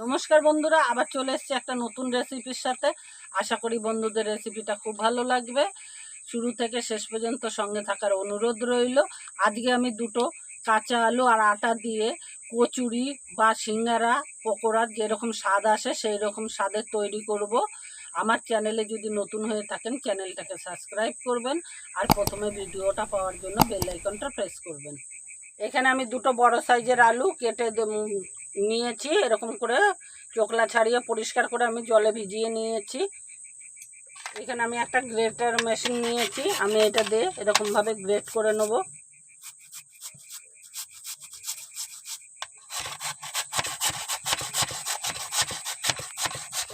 নমস্কার বন্ধুরা, আবার চলে এসেছি একটা নতুন রেসিপির সাথে। আশা করি বন্ধুদের রেসিপিটা খুব ভালো লাগবে। শুরু থেকে শেষ পর্যন্ত সঙ্গে থাকার অনুরোধ রইল। আজকে আমি দুটো কাঁচা আলু আর আটা দিয়ে কচুরি বা সিঙ্গারা, পকোড়ার যেরকম স্বাদ আসে সেই রকম স্বাদের তৈরি করব। আমার চ্যানেলে যদি নতুন হয়ে থাকেন, চ্যানেলটাকে সাবস্ক্রাইব করবেন আর প্রথমে ভিডিওটা পাওয়ার জন্য বেল আইকনটা প্রেস করবেন। এখানে আমি দুটো বড় সাইজের আলু কেটে নিয়েছি, এরকম করে চোকলা ছাড়িয়ে পরিষ্কার করে আমি জলে ভিজিয়ে নিয়েছি। এখানে আমি একটা গ্রেটার মেশিন নিয়েছি, আমি এটা দিয়ে এরকমভাবে গ্রেট করে নেব।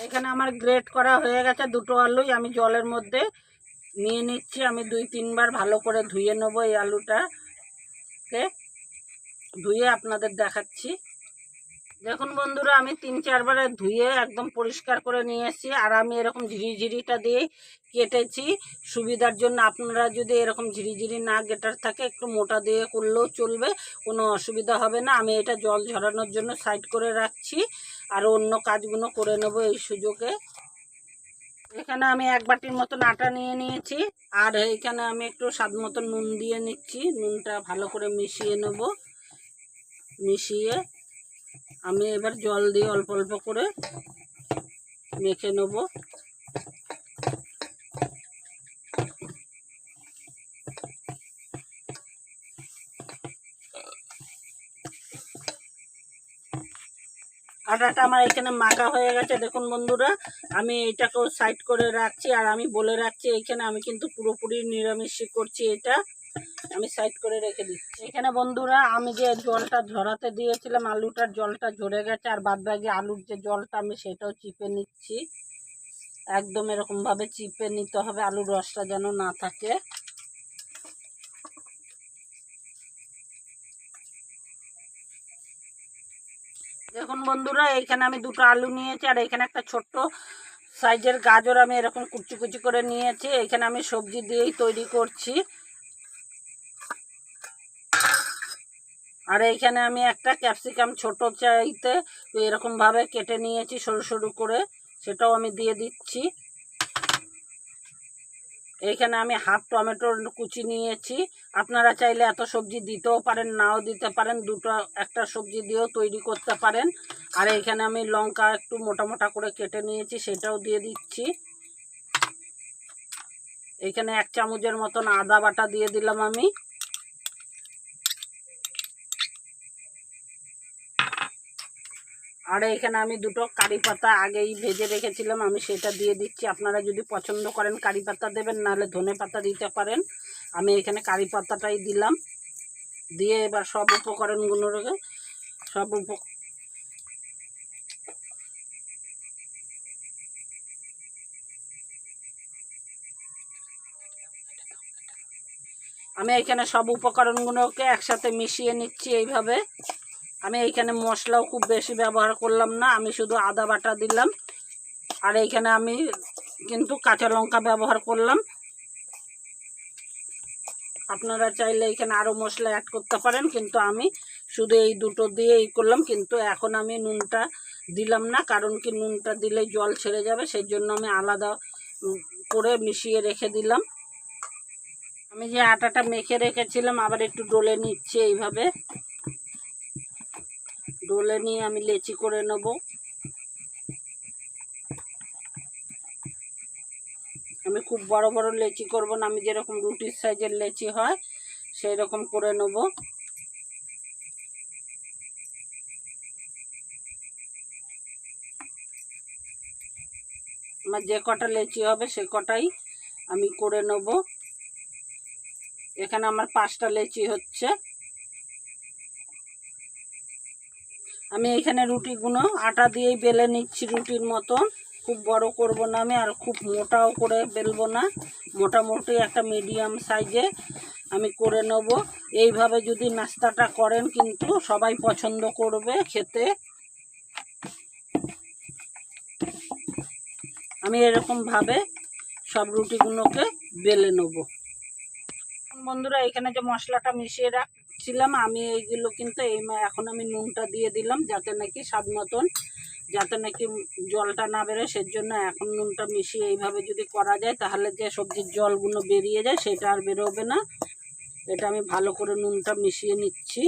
এখানে আমার গ্রেট করা হয়ে গেছে দুটো আলুই, আমি জলের মধ্যে নিয়ে নিচ্ছি, আমি দুই তিনবার ভালো করে ধুয়ে নেব এই আলুটাকে। ধুয়ে আপনাদের দেখাচ্ছি। দেখুন বন্ধুরা, আমি তিন চারবারে ধুয়ে একদম পরিষ্কার করে নিয়ে এসেছি। আর আমি এরকম ঝিরিঝিরিটা দিয়ে কেটেছি। সুবিধার জন্য আপনারা যদি এরকম ঝিরিঝিরি না গেটার থাকে, একটু মোটা দিয়ে করলেও চলবে, কোনো অসুবিধা হবে না। আমি এটা জল ঝরানোর জন্য সাইড করে রাখছি। আর অন্য কাজগুলো করে নেব এই সুযোগে। এখানে আমি এক বাটির মতন আটা নিয়ে নিয়েছি। আর এখানে আমি একটু স্বাদ মতো নুন দিয়ে নিচ্ছি। নুনটা ভালো করে মিশিয়ে নেব। মিশিয়ে আমি এবার জল দিয়ে অল্প অল্প করে মেখে নেব। আটাটা আমার এখানে মাখা হয়ে গেছে। দেখুন বন্ধুরা, আমি এটাকেও সাইড করে রাখছি আর আমি বলে রাখছি এখানে আমি কিন্তু পুরোপুরি নিরামিষই করছি এটা। আমি সাইড করে রেখে দিচ্ছি। এখানে বন্ধুরা, আমি যে জলটা ঝরাতে দিয়েছিলাম, আলুটার জলটা ঝরে গেছে, আর বাদ বাকি আলুর যে জলটা আমি সেটাও চিপে নিচ্ছি। একদম এরকমভাবে চিপে নিতে হবে, আলুর রসটা যেন না থাকে। দেখুন বন্ধুরা এইখানে আমি দুটো আলু নিয়েছি, আর এখানে একটা ছোট্ট সাইজের গাজর আমি এরকম কুচি কুচি করে নিয়েছি। এখানে আমি সবজি দিয়েই তৈরি করছি। আর এইখানে আমি একটা ক্যাপসিকাম ছোট চাইতে এরকমভাবে কেটে নিয়েছি সরু সরু করে, সেটাও আমি দিয়ে দিচ্ছি। এইখানে আমি হাফ টমেটোর কুচি নিয়েছি। আপনারা চাইলে এত সবজি দিতেও পারেন, নাও দিতে পারেন, দুটো, একটা সবজি দিয়েও তৈরি করতে পারেন। আর এইখানে আমি লঙ্কা একটু মোটা মোটা করে কেটে নিয়েছি, সেটাও দিয়ে দিচ্ছি। এইখানে এক চামচের মতন আদা বাটা দিয়ে দিলাম আমি। আর এখানে আমি দুটো কারি পাতা আগেই ভেজে রেখেছিলাম, আমি সেটা দিয়ে দিচ্ছি। আপনারা যদি পছন্দ করেন কারি পাতা দেবেন, নাহলে ধনে পাতা দিতে পারেন। আমি এখানে কারি পাতাটাই দিলাম। দিয়ে এবার সব উপকরণগুলো রেখে সব উপ আমি এখানে সব উপকরণগুলোকে একসাথে মিশিয়ে নিচ্ছি এইভাবে। আমি এইখানে মশলাও খুব বেশি ব্যবহার করলাম না, আমি শুধু আদা বাটা দিলাম। আর এইখানে আমি কিন্তু কাঁচা লঙ্কা ব্যবহার করলাম। আপনারা চাইলে এখানে আরও মশলা অ্যাড করতে পারেন, কিন্তু আমি শুধু এই দুটো দিয়ে এই করলাম, কিন্তু এখন আমি নুনটা দিলাম না, কারণ কি নুনটা দিলে জল ছেড়ে যাবে সেই জন্য আমি আলাদা করে মিশিয়ে রেখে দিলাম। আমি যে আটাটা মেখে রেখেছিলাম, আবার একটু ডলে নিচ্ছি এইভাবে। ডোলে নিয়ে আমি লেচি করে নেব। আমি খুব বড় বড় লেচি করব না, আমি যেরকম রুটির সাইজের লেচি হয় সেই রকম করে নেব। আমার যে কটা লেচি হবে সে কটাই আমি করে নেব। এখানে আমার পাঁচটা লেচি হচ্ছে। আমি এখানে রুটিগুলো আটা দিয়েই বেলে নিচ্ছি রুটির মতন। খুব বড় করব না আমি, আর খুব মোটাও করে বেলবো না। মোটামুটি একটা মিডিয়াম সাইজে আমি করে নেব। এইভাবে যদি নাস্তাটা করেন কিন্তু সবাই পছন্দ করবে খেতে। আমি এরকমভাবে সব রুটিগুলোকে বেলে নেব। বন্ধুরা, এখানে যে মশলাটা মিশিয়ে রাখছিলাম আমি এইগুলো কিন্তু এই এখন আমি নুনটা দিয়ে দিলাম যাতে নাকি স্বাদ মতন, যাতে নাকি জলটা না বেরোয় সেই জন্য এখন নুনটা মিশিয়ে এইভাবে যদি করা যায়, তাহলে যে সবজির জলগুলো বেরিয়ে যায়, সেটা আর বেরোবে না। এটা আমি ভালো করে নুনটা মিশিয়ে নিচ্ছি।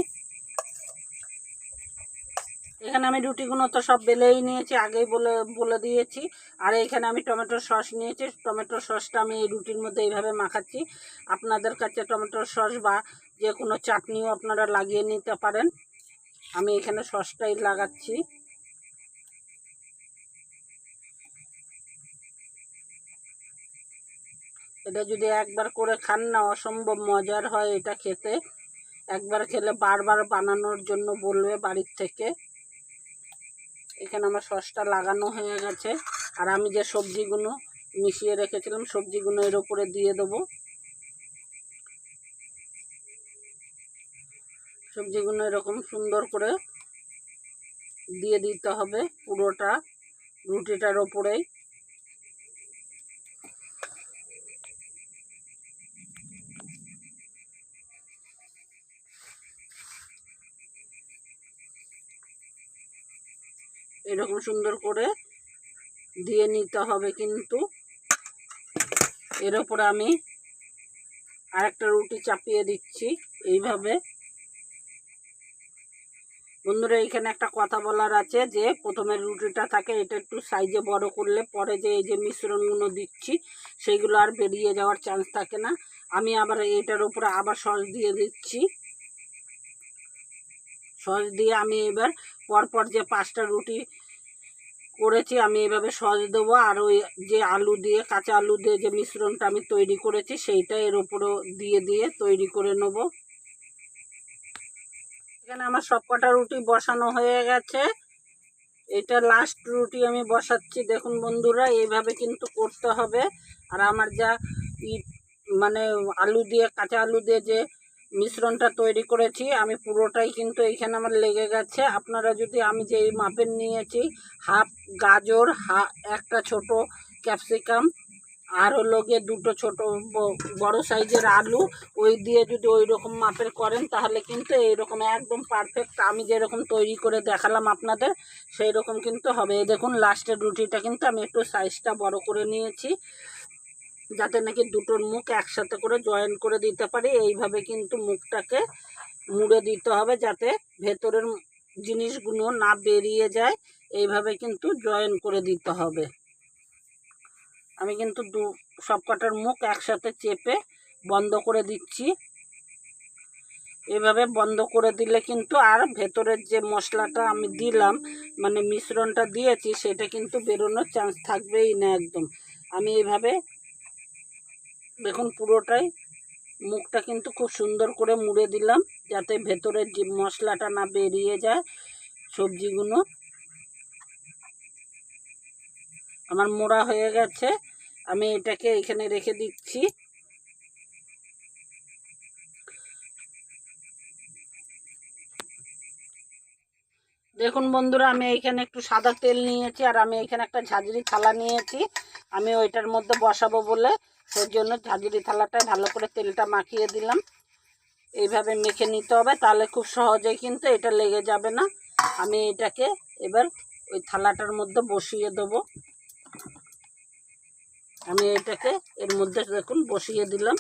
এখানে আমি রুটিগুলো তো সব বেলেই নিয়েছি, আগেই বলে বলে দিয়েছি। আর এখানে আমি টমেটো সস নিয়েছি, টমেটো সসটা আমি এই রুটির মধ্যে এইভাবে মাখাচ্ছি। আপনাদের কাছে টমেটো সস বা যে কোনো চাটনিও আপনারা লাগিয়ে নিতে পারেন। আমি এখানে সসটাই লাগাচ্ছি। এটা যদি একবার করে খান না, অসম্ভব মজার হয় এটা খেতে। একবার খেলে বারবার বানানোর জন্য বলবে বাড়ির থেকে। এখানে আমার সসটা লাগানো হয়ে গেছে। আর আমি যে সবজিগুলো মিশিয়ে রেখেছিলাম, সবজিগুলো এর উপরে দিয়ে দেবো। সবজিগুলো এরকম সুন্দর করে দিয়ে দিতে হবে পুরোটা, রুটিটার ওপরেই। এরকম সুন্দর করে দিয়ে নিতে হবে কিন্তু। এর ওপরে আমি আরেকটা রুটি চাপিয়ে দিচ্ছি এইভাবে। বন্ধুরা এইখানে একটা কথা বলার আছে যে, প্রথমে রুটিটা থাকে, এটা একটু সাইজে বড় করলে পরে যে, এই যে মিশ্রণগুলো দিচ্ছি সেইগুলো আর বেরিয়ে যাওয়ার চান্স থাকে না। আমি আবার এটার উপরে আবার সস দিয়ে দিচ্ছি। সস দিয়ে আমি এবার পরপর যে পাঁচটা রুটি করেছি, আমি এভাবে সস দেবো। আর ওই যে আলু দিয়ে, কাঁচা আলু দিয়ে যে মিশ্রণটা আমি তৈরি করেছি, সেইটা এর উপরেও দিয়ে দিয়ে তৈরি করে নেব। এখানে আমার সব কটা রুটি বসানো হয়ে গেছে। এটা লাস্ট রুটি আমি বসাচ্ছি, দেখুন বন্ধুরা, এইভাবে কিন্তু করতে হবে। আর আমার যা মানে আলু দিয়ে, কাঁচা আলু দিয়ে যে মিশ্রণটা তৈরি করেছি, আমি পুরোটাই কিন্তু এইখানে আমার লেগে গেছে। আপনারা যদি আমি যে এই মাপের নিয়েছি, হাফ গাজর, হা, একটা ছোট ক্যাপসিকাম আর হলো গিয়ে দুটো ছোট বড় সাইজের আলু, ওই দিয়ে যদি ওই রকম মাপের করেন তাহলে কিন্তু এইরকম একদম পারফেক্ট আমি যেরকম তৈরি করে দেখালাম আপনাদের সেই রকম কিন্তু হবে। দেখুন লাস্টের রুটিটা কিন্তু আমি একটু সাইজটা বড় করে নিয়েছি, যাতে নাকি দুটোর মুখ একসাথে করে জয়েন করে দিতে পারি। এইভাবে কিন্তু মুখটাকে মুড়ে দিতে হবে যাতে ভেতরের জিনিসগুলো না বেরিয়ে যায়। এইভাবে কিন্তু জয়েন করে দিতে হবে। আমি কিন্তু দু সব কটার মুখ একসাথে চেপে বন্ধ করে দিচ্ছি। এভাবে বন্ধ করে দিলে কিন্তু আর ভেতরের যে মশলাটা আমি দিলাম মানে মিশ্রণটা দিয়েছি, সেটা কিন্তু বেরোনোর চান্স থাকবেই না একদম। আমি এভাবে দেখুন পুরোটাই মুখটা কিন্তু খুব সুন্দর করে মুড়ে দিলাম, যাতে ভেতরের যে মশলাটা না বেরিয়ে যায় সবজিগুলো। আমার মোড়া হয়ে গেছে। আমি এটাকে এখানে রেখে দিচ্ছি। দেখুন বন্ধুরা, আমি এইখানে একটু সাদা তেল নিয়েছি আর আমি এখানে একটা ঝাঁঝরি থালা নিয়েছি। আমি ওইটার মধ্যে বসাবো বলে সেই জন্য ঝাঁঝরি থালাটায় ভালো করে তেলটা মাখিয়ে দিলাম। এইভাবে মেখে নিতে হবে, তাহলে খুব সহজেই কিন্তু এটা লেগে যাবে না। আমি এটাকে এবার ওই থালাটার মধ্যে বসিয়ে দেবো। আমি এটাকে এর মধ্যে দেখুন বসিয়ে দিলাম।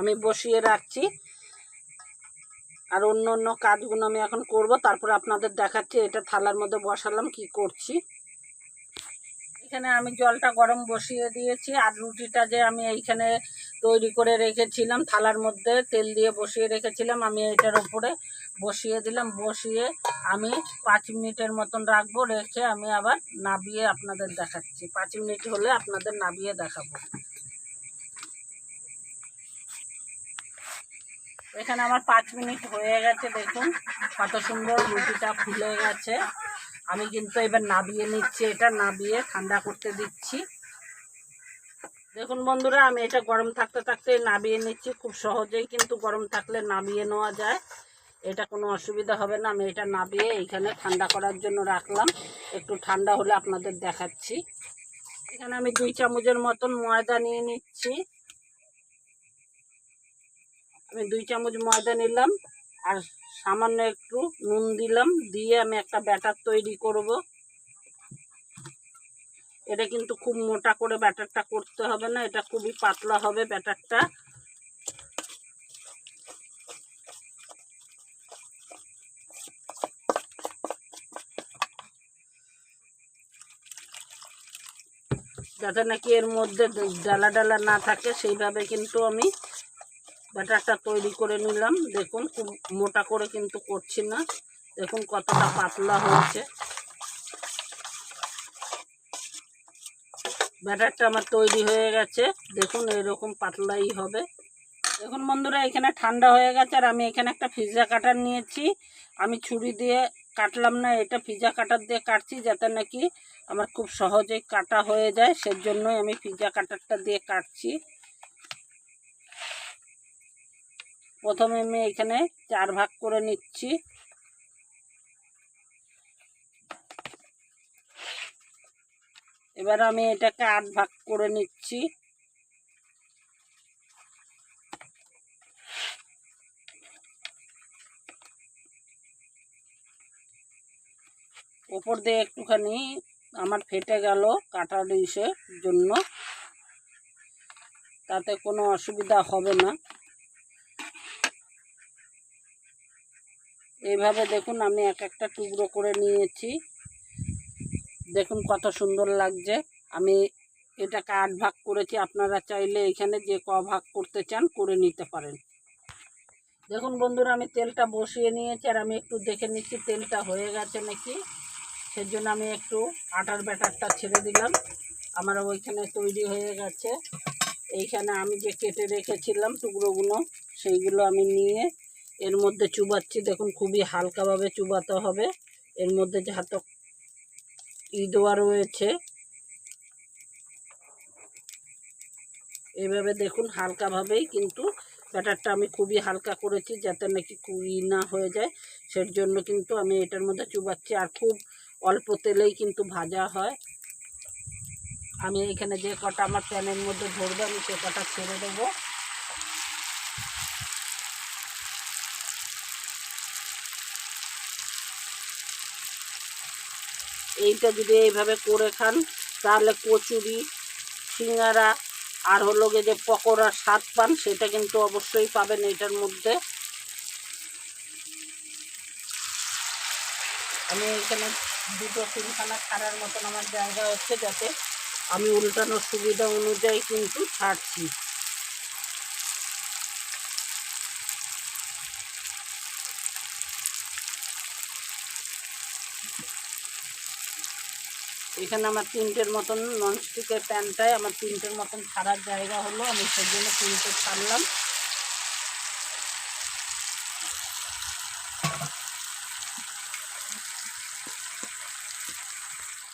আমি বসিয়ে রাখছি। আর অন্য অন্য কাজগুলো আমি এখন করব। তারপর আপনাদের দেখাচ্ছি এটা থালার মধ্যে বসালাম, কি করছি। এখানে আমি জলটা গরম বসিয়ে দিয়েছি। আর রুটিটা যে আমি এইখানে তৈরি করে রেখেছিলাম, থালার মধ্যে তেল দিয়ে বসিয়ে রেখেছিলাম, আমি এটার উপরে বসিয়ে দিলাম। বসিয়ে আমি পাঁচ মিনিটের মতন রাখব, রেখে আমি আবার নাবিয়ে আপনাদের দেখাচ্ছি। পাঁচ মিনিট হলে আপনাদের নাবিয়ে দেখাবো। এখানে আমার পাঁচ মিনিট হয়ে গেছে, দেখুন কত সুন্দর রুটিটা ফুলে গেছে। আমি কিন্তু এবার নাবিয়ে নিচ্ছি, এটা নাবিয়ে ঠান্ডা করতে দিচ্ছি। দেখুন বন্ধুরা, আমি এটা গরম থাকতে থাকতে নাবিয়ে নিচ্ছি, খুব সহজেই কিন্তু গরম থাকলে নাবিয়ে নেওয়া যায়। এটা কোনো অসুবিধা হবে না। আমি এটা নাবিয়ে এইখানে ঠান্ডা করার জন্য রাখলাম। একটু ঠান্ডা হলে আপনাদের দেখাচ্ছি। এখানে আমি দুই চামচের মতন ময়দা নিয়ে নিচ্ছি। আমি দুই চামচ ময়দা নিলাম আর সামান্য একটু নুন দিলাম। দিয়ে আমি একটা ব্যাটার তৈরি করব। এটা কিন্তু খুব মোটা করে ব্যাটারটা করতে হবে না। এটা খুবই পাতলা হবে ব্যাটারটা। যাতে নাকি এর মধ্যে ডালা ডালা না থাকে, সেইভাবে কিন্তু আমি ব্যাটারটা তৈরি করে নিলাম। দেখুন, খুব মোটা করে কিন্তু করছি না। দেখুন, কতটা পাতলা হয়েছে। ব্যাটারটা আমার তৈরি হয়ে গেছে। দেখুন, এরকম পাতলাই হবে। দেখুন বন্ধুরা, এখানে ঠান্ডা হয়ে গেছে, আর আমি এখানে একটা পিৎজা কাটার নিয়েছি। আমি ছুরি দিয়ে কাটলাম না, এটা পিৎজা কাটার দিয়ে কাটছি, যাতে নাকি আমার খুব সহজেই কাটা হয়ে যায়, সেজন্যই আমি পিৎজা কাটারটা দিয়ে কাটছি। প্রথমে আমি এখানে চার ভাগ করে নিচ্ছি। এবার আমি এটাকে আট ভাগ করে নিচ্ছি। ওপর দিয়ে একটুখানি আমার ফেটে গেল কাটার ইসের জন্য। তাতে কোনো অসুবিধা হবে না। এইভাবে দেখুন আমি এক একটা টুকরো করে নিয়েছি। দেখুন কত সুন্দর লাগছে। আমি এটাকে আট ভাগ করেছি। আপনারা চাইলে এখানে যে ক ভাগ করতে চান করে নিতে পারেন। দেখুন বন্ধুরা, আমি তেলটা বসিয়ে নিয়েছি আর আমি একটু দেখে নিচ্ছি তেলটা হয়ে গেছে নাকি। সেজন্য আমি একটু আটার ব্যাটারটা ছেড়ে দিলাম। আমার ওইখানে তৈরি হয়ে গেছে। এইখানে আমি যে কেটে রেখেছিলাম টুকরোগুলো, সেইগুলো আমি নিয়ে এর মধ্যে চুবাচ্ছি। দেখুন, খুবই হালকাভাবে চুবাতে হবে। এর মধ্যে যাহাতো ই দেওয়া রয়েছে এইভাবে দেখুন হালকাভাবেই কিন্তু ব্যাটারটা আমি খুবই হালকা করেছি, যাতে নাকি কুই না হয়ে যায়। সের জন্য কিন্তু আমি এটার মধ্যে চুবাচ্ছি। আর খুব অল্প তেলেই কিন্তু ভাজা হয়। আমি এখানে যে কটা আমার প্যানের মধ্যে ধরবে আমি সে কটা ছেড়ে দেবো। এইটা যদি এইভাবে করে খান, তাহলে কচুরি, সিঙ্গারা, আর হলো গিয়ে যে পকোড়ার স্বাদ পান, সেটা কিন্তু অবশ্যই পাবেন এইটার মধ্যে। আমি এখানে দুটো তিনখানা ছাড়ার মতন আমার জায়গা হচ্ছে যাতে আমি উল্টানোর সুবিধা অনুযায়ী কিন্তু ছাড়ছি। এখানে আমার তিনটের মতন ননস্টিকের প্যানটায় আমার তিনটের মতন ছাড়ার জায়গা হলো, আমি সেই জন্য তিনটে ছাড়লাম।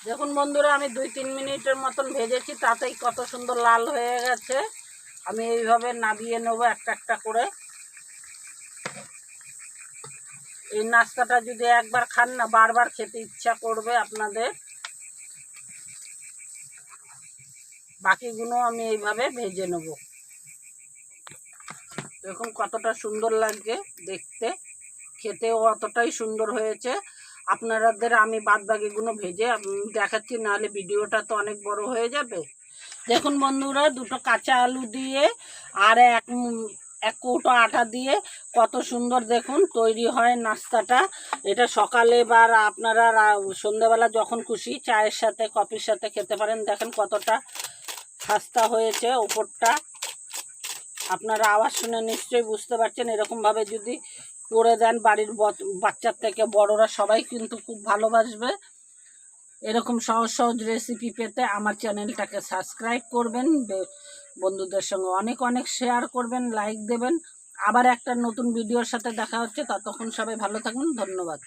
দেখুন বন্ধুরা, আমি দুই তিন মিনিটের মতন ভেজেছি, তাতেই কত সুন্দর লাল হয়ে গেছে। আমি এইভাবে নাবিয়ে নেব একটা একটা করে। এই নাস্তাটা যদি একবার খান না, বারবার খেতে ইচ্ছা করবে আপনাদের। বাকিগুলো আমি এইভাবে ভেজে নেব। দেখুন কতটা সুন্দর লাগছে দেখতে। খেতেও অতটাই সুন্দর হয়েছে। আপনাদের আমি বাদ বাকিগুলো ভেজে দেখাচ্ছি, নাহলে ভিডিওটা তো অনেক বড় হয়ে যাবে। দেখুন বন্ধুরা, দুটো কাঁচা আলু দিয়ে আর এক এক কৌটো আটা দিয়ে কত সুন্দর দেখুন তৈরি হয় নাস্তাটা। এটা সকালে বা আপনারা সন্ধ্যাবেলা যখন খুশি চায়ের সাথে, কফির সাথে খেতে পারেন। দেখেন কতটা খাস্তা হয়েছে ওপরটা। আপনারা আওয়াজ শুনে নিশ্চয়ই বুঝতে পারছেন। এরকমভাবে যদি করে দেন, বাড়ির বাচ্চার থেকে বড়রা সবাই কিন্তু খুব ভালোবাসবে। এরকম সহজ সহজ রেসিপি পেতে আমার চ্যানেলটাকে সাবস্ক্রাইব করবেন বন্ধুদের সঙ্গে অনেক অনেক শেয়ার করবেন লাইক দেবেন। আবার একটা নতুন ভিডিওর সাথে দেখা হচ্ছে, ততক্ষণ সবাই ভালো থাকুন, ধন্যবাদ।